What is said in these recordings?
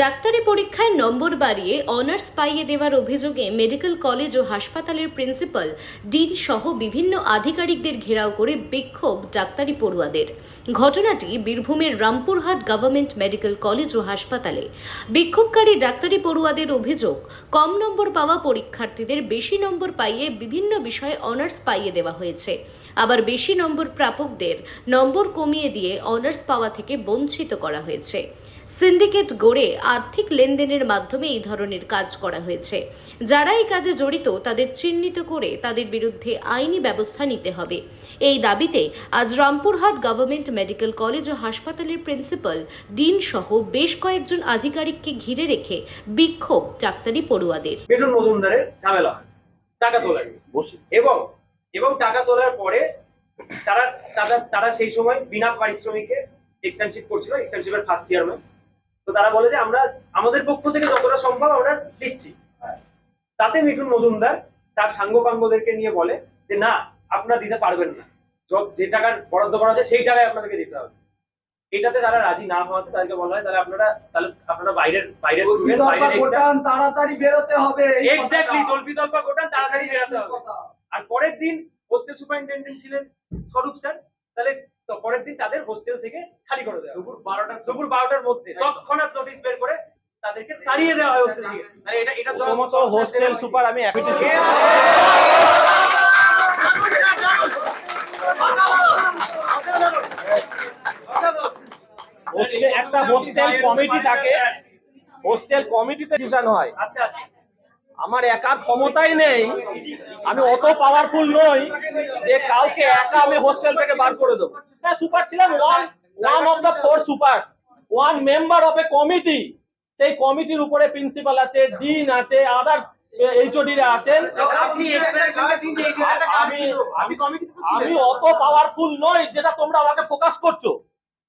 ডাক্তারি পরীক্ষায় নম্বর বাড়িয়ে অনার্স পাইয়ে দেওয়ার অভিযোগে মেডিকেল কলেজ ও হাসপাতালের প্রিন্সিপাল, ডিন সহ বিভিন্ন আধিকারিকদের ঘেরাও করে বিক্ষোভ ডাক্তারি পড়ুয়াদের। ঘটনাটি বীরভূমের রামপুরহাট গভর্নমেন্ট মেডিকেল কলেজ ও হাসপাতালে। বিক্ষোভকারী ডাক্তারি পড়ুয়াদের অভিযোগ, কম নম্বর পাওয়া পরীক্ষার্থীদের বেশি নম্বর পাইয়ে বিভিন্ন বিষয়ে অনার্স পাইয়ে দেওয়া হয়েছে। আবার বেশি নম্বর প্রাপকদের নম্বর কমিয়ে দিয়ে অনার্স পাওয়া থেকে বঞ্চিত করা হয়েছে। সিন্ডিকেট গড়ে আর্থিক লেনদেনের মাধ্যমে এই ধরনের কাজ করা হয়েছে। যারা এই কাজে জড়িত তাদের চিহ্নিত করে তাদের বিরুদ্ধে আইনি ব্যবস্থা নিতে হবে। এই দাবিতে আজ রামপুরহাট গভর্নমেন্ট মেডিকেল কলেজ ও হাসপাতালের প্রিন্সিপাল ডিন সহ বেশ কয়েকজন আধিকারিককে ঘিরে রেখে বিক্ষোভ ডাক্তারি পড়ুয়াদের। মজুমদারের ঝামেলা টাকা তোলার এবং এবং টাকা তোলার পরে তারা তারা তারা সেই সময় বিনা পারিশ্রমিকে এক্সটেনশিপ করছিল এক্সটেনশিপের ফার্স্ট ইয়ার তো তারা বলে যে আমরা আমাদের পক্ষ থেকে যতটা সম্ভব আমরা দিচ্ছি। তাতে মিঠুন মজুমদার তার সাঙ্গপাঙ্গদেরকে নিয়ে বলে যে না আপনারা দিতে পারবেন না। যে টাকার বরাদ্দ করা আছে সেই টাকায় আপনাদেরকে দিতে হবে। এটাতে তারা রাজি না হওয়াতে তাদেরকে বলা হয় তাহলে আপনারা তাহলে আপনারা বাইরের বাইরের স্টুডেন্ট বাইরের গোটান তাড়াতাড়ি বেরোতে হবে এক্স্যাক্টলি কথাটা। তল্পি গোটান তাড়াতাড়ি বেরাতে হবে। আর পরের দিন হোস্টেল সুপারিনটেন্ডেন্ট ছিলেন স্বরূপ স্যার। তাহলে তো পরের দিন তাদের হোস্টেল থেকে খালি করে দেওয়া দুপুর বারোটা দুপুর বারোটার মধ্যে তৎক্ষণাৎ নোটিশ বের করে তাদেরকে তাড়িয়ে দেওয়া হয় হোস্টেল থেকে। মানে এটা এটা হোস্টেল সুপার আমি একটা হোস্টেল কমিটি থাকে। হোস্টেল কমিটিতে ডিসিশন হয়। আচ্ছা। আমার একার ক্ষমতাই নেই। আমি অত পাওয়ারফুল নই যে কাউকে একা আমি হোস্টেল থেকে বার করে দেবো। হ্যাঁ সুপার ছিলাম। One one of the four super one member of a committee সেই কমিটির উপরে প্রিন্সিপাল আছে ডিন আছে আদার এইচওডি রা আছেন। আমি অত পাওয়ারফুল নই যেটা তোমরা আমাকে ফোকাস করছ।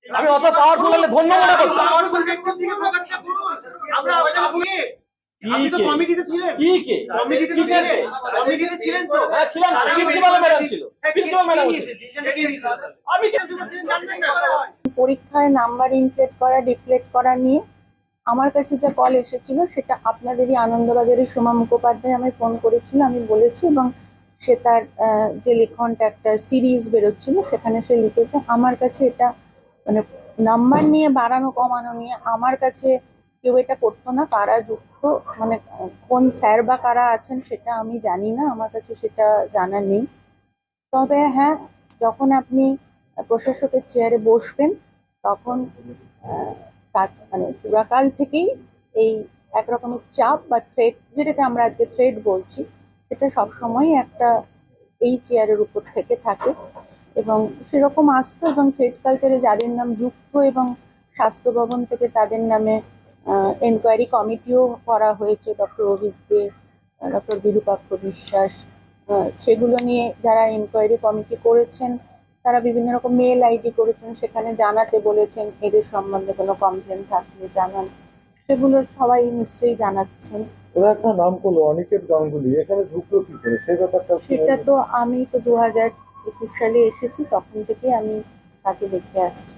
আমি অত পাওয়ারফুল হলে ধন্য মনে করতাম পাওয়ারফুল ব্যক্তির দিকে ফোকাসটা করুন আমরা আপনাকে বুঝিয়ে আপনি তো কমিটিতে ছিলেন। কি কে? কমিটিতে তো ছিলেন। কমিটিতে ছিলেন তো। হ্যাঁ ছিলাম প্রিন্সিপাল ম্যাডাম ছিল। প্রিন্সিপাল ম্যাডাম নিয়েছে? ছিল। ডিসিশনটা কে নিয়েছে? আমি কে- জানবেন না? পরীক্ষায় নাম্বার ইনফ্লেট করা ডিফ্লেক্ট করা নিয়ে আমার কাছে যা কল এসেছিল সেটা আপনাদেরই আনন্দবাজারের সোমা মুখোপাধ্যায় আমি ফোন করেছিল। আমি বলেছি এবং সে তার আহ, যে লেখনটা একটা সিরিজ বেরোচ্ছিল সেখানে সে লিখেছে আমার কাছে এটা মানে নাম্বার নিয়ে বাড়ানো কমানো নিয়ে আমার কাছে কেউ এটা করতো না কারা যুক্ত মানে কোন স্যার বা কারা আছেন সেটা আমি জানি না, আমার কাছে সেটা জানা নেই। তবে হ্যাঁ যখন আপনি প্রশাসকের চেয়ারে বসবেন, তখন কাজ মানে পুরাকাল থেকেই এই একরকমের চাপ বা থ্রেড যেটাকে আমরা আজকে থ্রেড বলছি, সেটা সবসময় একটা এই চেয়ারের উপর থেকে থাকে। এবং সেরকম আসতো এবং থ্রেড কালচারে যাদের নাম যুক্ত এবং স্বাস্থ্য ভবন থেকে তাদের নামে এনকোয়ারি কমিটিও করা হয়েছে ডক্টর অভিজ্ঞ ডক্টর বিরূপাক্ষ বিশ্বাস সেগুলো নিয়ে যারা এনকোয়ারি কমিটি করেছেন তারা বিভিন্ন রকম মেল আইডি করেছেন সেখানে জানাতে বলেছেন এদের সম্বন্ধে কোনো কমপ্লেন থাকলে জানান। সেগুলো সবাই নিশ্চয়ই জানাচ্ছেন। ওরা একটা নাম করল অনিকেত গাঙ্গুলি এখানে ঢুকলো কি করে? সেই ব্যাপারটা সেটা তো আমি তো দু হাজার একুশ সালে এসেছি তখন থেকে আমি তাকে দেখে আসছি।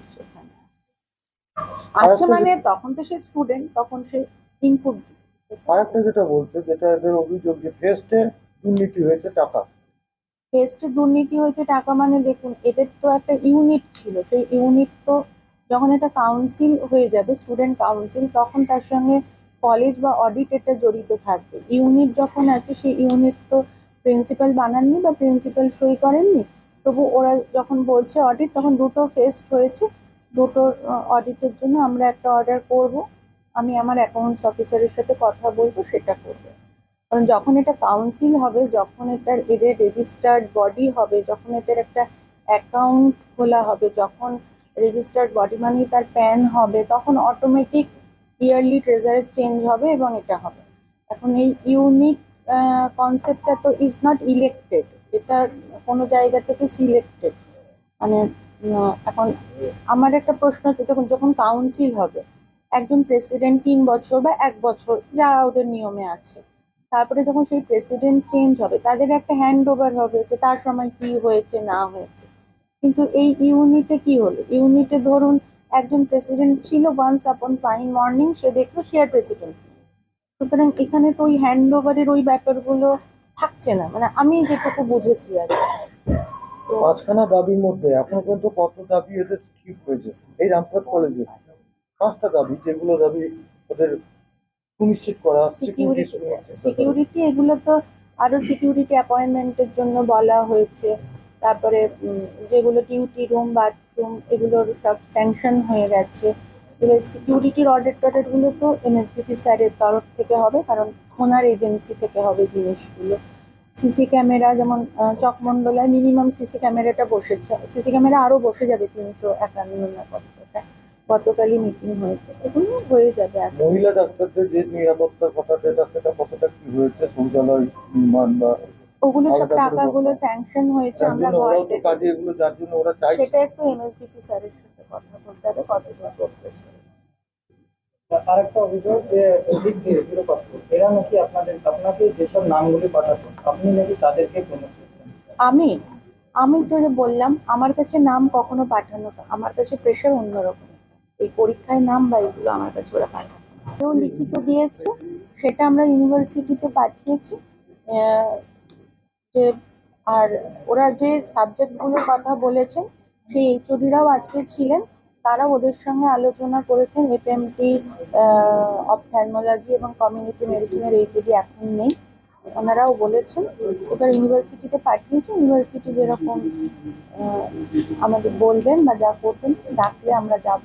আচ্ছা মানে তখন তো সে স্টুডেন্ট তখন সে ইনপুট আরেকটা যেটা বলছে যেটা এদের অভিযোগ যে ফেস্টে দুর্নীতি হয়েছে টাকা। টেস্টে দুর্নীতি হয়েছে টাকা মানে দেখুন এদের তো একটা ইউনিট ছিল। সেই ইউনিট তো যখন এটা কাউন্সিল হয়ে যাবে স্টুডেন্ট কাউন্সিল তখন তার সঙ্গে কলেজ বা অডিট এটা জড়িত থাকবে। ইউনিট যখন আছে সেই ইউনিট তো প্রিন্সিপাল বানাননি বা প্রিন্সিপাল সই করেননি। তবু ওরা যখন বলছে অডিট তখন দুটো ফেস্ট হয়েছে। দুটো অডিটের জন্য আমরা একটা অর্ডার করব। আমি আমার অ্যাকাউন্টস অফিসারের সাথে কথা বলব, সেটা করব। কারণ যখন এটা কাউন্সিল হবে, যখন এটার এদের রেজিস্টার্ড বডি হবে, যখন এটার একটা অ্যাকাউন্ট খোলা হবে, যখন রেজিস্টার্ড বডি মানে তার প্যান হবে, তখন অটোমেটিক ইয়ারলি ট্রেজারে চেঞ্জ হবে এবং এটা হবে। এখন এই ইউনিক কনসেপ্টটা তো ইজ নট ইলেক্টেড এটা কোনো জায়গা থেকে সিলেক্টেড মানে এখন আমার একটা প্রশ্ন হচ্ছে, দেখুন, যখন কাউন্সিল হবে, একজন প্রেসিডেন্ট তিন বছর বা এক বছর, যারা ওদের নিয়মে আছে, তারপরে যখন সেই প্রেসিডেন্ট চেঞ্জ হবে, তাদের একটা হ্যান্ড ওভার হবে যে তার সময় কি হয়েছে, না হয়েছে। কিন্তু এই ইউনিটে কি হলো? ইউনিটে ধরুন, একজন প্রেসিডেন্ট ছিল ওয়ান্স আপন ফাইন মর্নিং সে দেখল সে আর প্রেসিডেন্ট সুতরাং এখানে তো ওই হ্যান্ড ওভারের ওই ব্যাপারগুলো থাকছে না। মানে আমি যেটুকু বুঝেছি আর। তো পাঁচখানা দাবির মধ্যে এখনও পর্যন্ত কত দাবি এদের ঠিক হয়েছে? এই রামপুরহাট কলেজে পাঁচটা দাবি যেগুলো দাবি ওদের সুনিশ্চিত করা সিকিউরিটি এগুলো তো আরও সিকিউরিটি অ্যাপয়েন্টমেন্টের জন্য বলা হয়েছে। তারপরে যেগুলো ডিউটি রুম বাথরুম এগুলোর সব স্যাংশন হয়ে গেছে। এবার সিকিউরিটির অর্ডার টর্ডারগুলো তো এনএসবিপি স্যারের তরফ থেকে হবে কারণ ওনার এজেন্সি থেকে হবে জিনিসগুলো। সিসি ক্যামেরা যেমন চকমন্ডলায় মিনিমাম সিসি ক্যামেরাটা বসেছে। সিসি ক্যামেরা আরও বসে যাবে তিনশো একান্ন না কতটা গতকালই মিটিং হয়েছে। এগুলো হয়ে যাবে আস্তে। মহিলা ডাক্তারদের যে নিরাপত্তার কথা যেটা সেটা কতটা কি হয়েছে? শৌচালয় নির্মাণ বা ওগুলো সব টাকাগুলো স্যাংশন হয়েছে আমরা তো কাজে এগুলো যার জন্য ওরা চাইছে। সেটা একটু এমএসবিপি স্যারের সাথে কথা বলতে হবে কতটা প্রোগ্রেস হয়েছে আরেকটা অভিযোগ যে অধিক নিরপেক্ষ এরা নাকি আপনাদের আপনাকে যেসব নামগুলি পাঠাতো, আপনি নাকি তাদেরকে প্রমোট আমি আমি তো বললাম, আমার কাছে নাম কখনো পাঠানো না। আমার কাছে প্রেশার অন্যরকম এই পরীক্ষায় নাম বা এগুলো আমার কাছে ওরা পাঠাতো। কেউ লিখিত দিয়েছে, সেটা আমরা ইউনিভার্সিটিতে পাঠিয়েছি যে, আর ওরা যে সাবজেক্টগুলোর কথা বলেছেন, সেই এইচওডিরাও আজকে ছিলেন তারা ওদের সঙ্গে আলোচনা করেছেন। এফএমটি অপথ্যালমোলজি এবং কমিউনিটি মেডিসিনের এইচওডি এখন নেই। ওনারাও বলেছেন এবার ইউনিভার্সিটিতে পাঠিয়েছে। ইউনিভার্সিটি যেরকম আমাদের বলবেন বা যা করবেন ডাকলে আমরা যাব।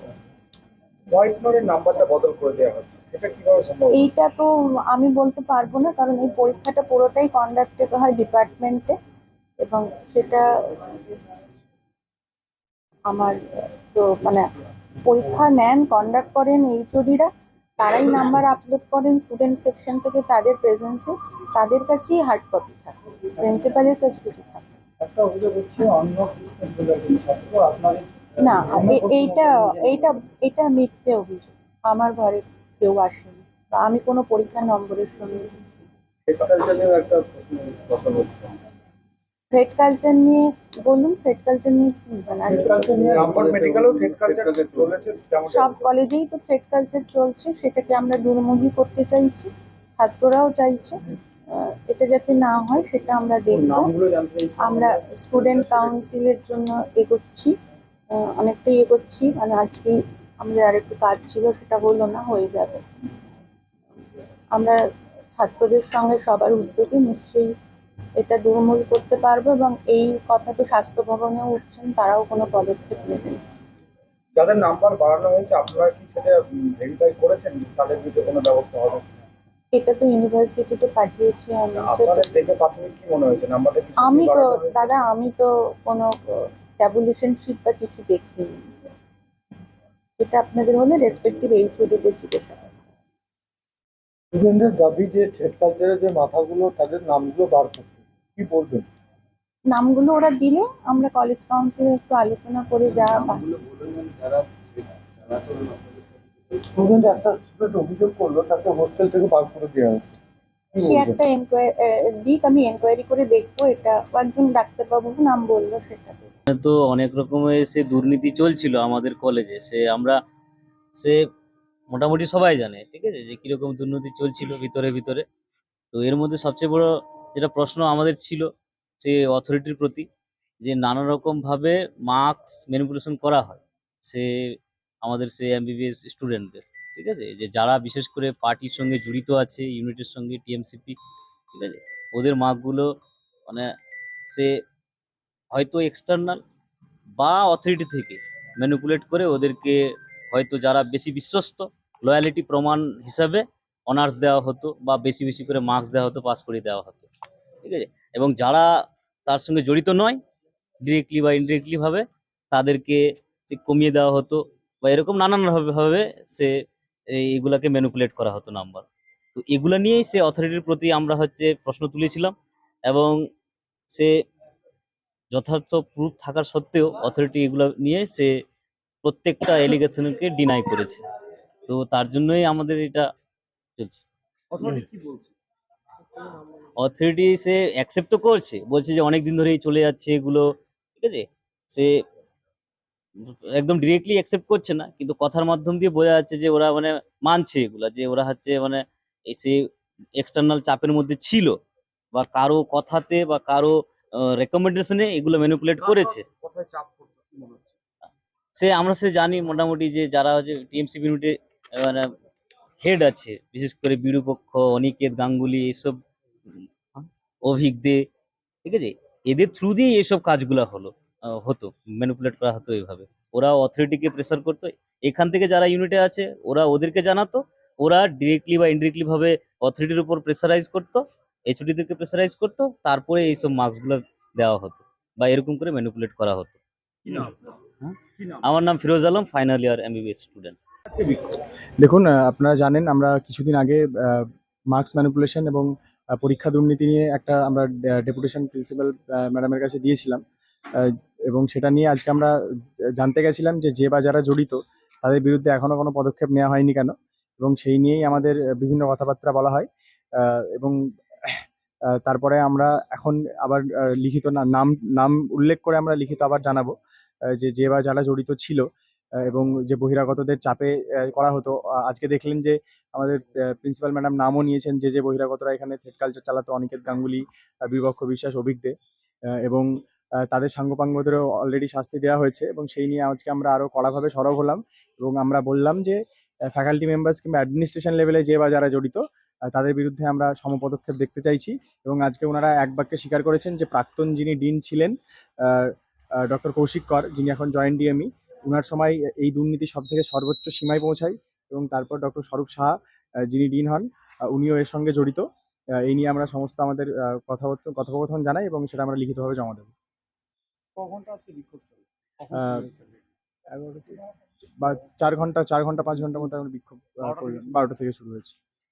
নাম্বারটা বদল করে দেওয়া হচ্ছে। সেটা কীভাবে সম্ভব এইটা তো আমি বলতে পারব না কারণ এই পরীক্ষাটা পুরোটাই কন্ডাক্টেড হয় ডিপার্টমেন্টে এবং সেটা আমার তো মানে পরীক্ষা নেন কন্ডাক্ট করেন এইচওডিরা তারাই নাম্বার আপলোড করেন স্টুডেন্ট সেকশন থেকে তাদের প্রেজেন্সে তাদের কাছেই হার্ড কপি থাকে প্রিন্সিপালের কাছে কিছু থাকে না। এইটা এইটা এটা মিথ্যে অভিযোগ আমার ঘরে কেউ আসেনি বা আমি কোনো পরীক্ষা নম্বরের সঙ্গে একটা থ্রেড কালচার নিয়ে বলুন থ্রেড কালচার নিয়ে কি সব কলেজেই তো থ্রেড কালচার চলছে সেটাকে আমরা দুর্মুখী করতে চাইছি ছাত্ররাও চাইছে আহ, এটা যাতে না হয় সেটা আমরা দেখব। আমরা স্টুডেন্ট কাউন্সিলের জন্য এগোচ্ছি আহ, অনেকটাই এগোচ্ছি মানে আজকে আমাদের আর একটু কাজ ছিল সেটা হলো না হয়ে যাবে। আমরা ছাত্রদের সঙ্গে সবার উদ্যোগে নিশ্চয়ই এটা দুর্মূল করতে পারব এবং এই কথা তো স্বাস্থ্য ভবনেও উঠছেন তারাও কোনো পদক্ষেপ নেবেন যাদের নাম্বার বাড়ানো হয়েছে আপনারা কি সেটা ভেরিফাই করেছেন তাদের বিরুদ্ধে কোনো ব্যবস্থা হবে? এটা তো ইউনিভার্সিটিতে পাঠিয়েছি আমি আপনাদের দেখে প্রাথমিক কি মনে হয়েছে? নাম্বারটা আমি তো দাদা আমি তো কোনো ট্যাবুলেশন শিট বা কিছু দেখিনি। সেটা আপনাদের হলে রেসপেক্টিভ এইচওডিদের জিজ্ঞাসা। স্টুডেন্টদের দাবি যে থ্রেড কালচারের যে মাথাগুলো তাদের নামগুলো বার করতে কি বলবেন? নামগুলো ওরা দিলে আমরা কলেজ কাউন্সিলে একটু আলোচনা করে যা স্টুডেন্ট একটা স্টুডেন্ট অভিযোগ করল তাকে হোস্টেল থেকে বার করে দেওয়া হয়েছে। সে একটা দিক আমি এনকোয়ারি করে দেখব এটা একজন ডাক্তারবাবু নাম বলল সেটা তো অনেক রকমের সে দুর্নীতি চলছিল আমাদের কলেজে সে আমরা সে মোটামুটি সবাই জানে ঠিক আছে? যে কীরকম দুর্নীতি চলছিল ভিতরে ভিতরে। তো এর মধ্যে সবচেয়ে বড় যেটা প্রশ্ন আমাদের ছিল সে অথরিটির প্রতি যে নানা রকম ভাবে মার্কস ম্যানিপুলেশন করা হয় সে আমাদের সে এমবিবিএস স্টুডেন্টদের ঠিক আছে? যে যারা বিশেষ করে পার্টির সঙ্গে জড়িত আছে ইউনিটের সঙ্গে টিএমসিপি ঠিক আছে? ওদের মার্কগুলো মানে সে হয়তো এক্সটার্নাল বা অথরিটি থেকে ম্যানিপুলেট করে ওদেরকে হয়তো যারা বেশি বিশ্বস্ত লয়ালিটি প্রমাণ হিসাবে অনার্স দেওয়া হতো বা বেশি বেশি করে মার্কস দেওয়া হতো পাস করে দেওয়া হতো। ঠিক আছে? এবং যারা তার সঙ্গে জড়িত নয় ডিরেক্টলি বা ইনডিরেক্টলিভাবে তাদেরকে যে কমিয়ে দেওয়া হতো বা এরকম নানান ভাবে ভাবে সে এইগুলাকে ম্যানিপুলেট করা হতো নাম্বার। তো এগুলা নিয়েই সে অথরিটির প্রতি আমরা হচ্ছে প্রশ্ন তুলেছিলাম এবং সে যথার্থ প্রুফ থাকার সত্ত্বেও অথরিটি এগুলো নিয়ে সে প্রত্যেকটা এলিগেশনকে ডিনাই করেছে। তো তার জন্যই আমাদের এটা চলছে। অথরিটি সে অ্যাকসেপ্ট তো করছে বলছে যে অনেক দিন ধরেই চলে যাচ্ছে এগুলো ঠিক আছে? সে একদম ডিরেক্টলি অ্যাকসেপ্ট করছে না কিন্তু কথার মাধ্যম দিয়ে বোঝা যাচ্ছে যে ওরা মানে মানছে এগুলা যে ওরা হচ্ছে মানে সে এক্সটার্নাল চাপের মধ্যে ছিল বা কারও কথাতে বা কারও রেকমেন্ডেশনে এগুলো ম্যানিপুলেট করেছে। সে আমরা সে জানি মোটামুটি যে যারা হচ্ছে টিএমসি ইউনিটে মানে হেড আছে বিশেষ করে বিরূপক্ষ অনিকেত গাঙ্গুলি এসব অভিক দে ঠিক আছে? এদের থ্রু দিয়েই এইসব কাজগুলো হলো হতো ম্যানিপুলেট করা হতো এইভাবে। ওরা অথরিটিকে প্রেসার করতো এখান থেকে যারা ইউনিটে আছে ওরা ওদেরকে জানাতো ওরা ডিরেক্টলি বা ইনডিরেক্টলি ভাবে অথরিটির উপর প্রেসারাইজ করতো এইচওডিদেরকে প্রেসারাইজ করতো তারপরে এইসব মার্কসগুলো দেওয়া হতো বা এরকম করে ম্যানিপুলেট করা হতো। আমার নাম Firoz Alam final year MBBS student দেখুন আপনারা জানেন আমরা কিছুদিন আগে মার্কস ম্যানিপুলেশন এবং পরীক্ষা দুর্নীতি নিয়ে একটা আমরা ডেপুটেশন প্রিন্সিপাল ম্যাডামের কাছে দিয়েছিলাম। এবং সেটা নিয়ে আজকে আমরা জানতে গেছিলাম যে যে বা যারা জড়িত, তাদের বিরুদ্ধে এখনও কোনো পদক্ষেপ নেওয়া হয়নি কেন? এবং সেই নিয়েই আমাদের বিভিন্ন কথাবার্তা বলা হয়। এবং তারপরে আমরা এখন আবার লিখিত নাম নাম উল্লেখ করে আমরা লিখিত আবার জানাব যে যে বা যারা জড়িত ছিল এবং যে বহিরাগতদের চাপে করা হতো। আজকে দেখলেন যে আমাদের প্রিন্সিপাল ম্যাডাম নামও নিয়েছেন যে যে বহিরাগতরা এখানে থ্রেড কালচার চালাতো অনিকেত গাঙ্গুলি আহ, বিভক্ষ বিশ্বাস অভিজ্ঞে এবং তাদের সাঙ্গপাঙ্গদেরও অলরেডি শাস্তি দেওয়া হয়েছে এবং সেই নিয়ে আজকে আমরা আরও কড়াভাবে সরব হলাম এবং আমরা বললাম যে ফ্যাকাল্টি মেম্বার্স কিংবা অ্যাডমিনিস্ট্রেশন লেভেলে যে বা যারা জড়িত তাদের বিরুদ্ধে আমরা সমপদক্ষেপ দেখতে চাইছি এবং আজকে ওনারা এক বাক্যে স্বীকার করেছেন যে প্রাক্তন যিনি ডিন ছিলেন ডক্টর কৌশিক কর যিনি এখন জয়েন্ট ডিএমই ওনার সময় এই দুর্নীতি সব থেকে সর্বোচ্চ সীমায় পৌঁছায় এবং তারপর ডক্টর স্বরূপ সাহা যিনি ডিন হন উনিও এর সঙ্গে জড়িত। এই নিয়ে আমরা সমস্ত আমাদের কথাবার্তা কথোপকথন জানাই এবং সেটা আমরা লিখিতভাবে জমা দেবো। বা চার ঘণ্টা চার ঘণ্টা পাঁচ ঘণ্টার মধ্যে আমরা বিক্ষোভ বারোটা থেকে শুরু হয়েছে।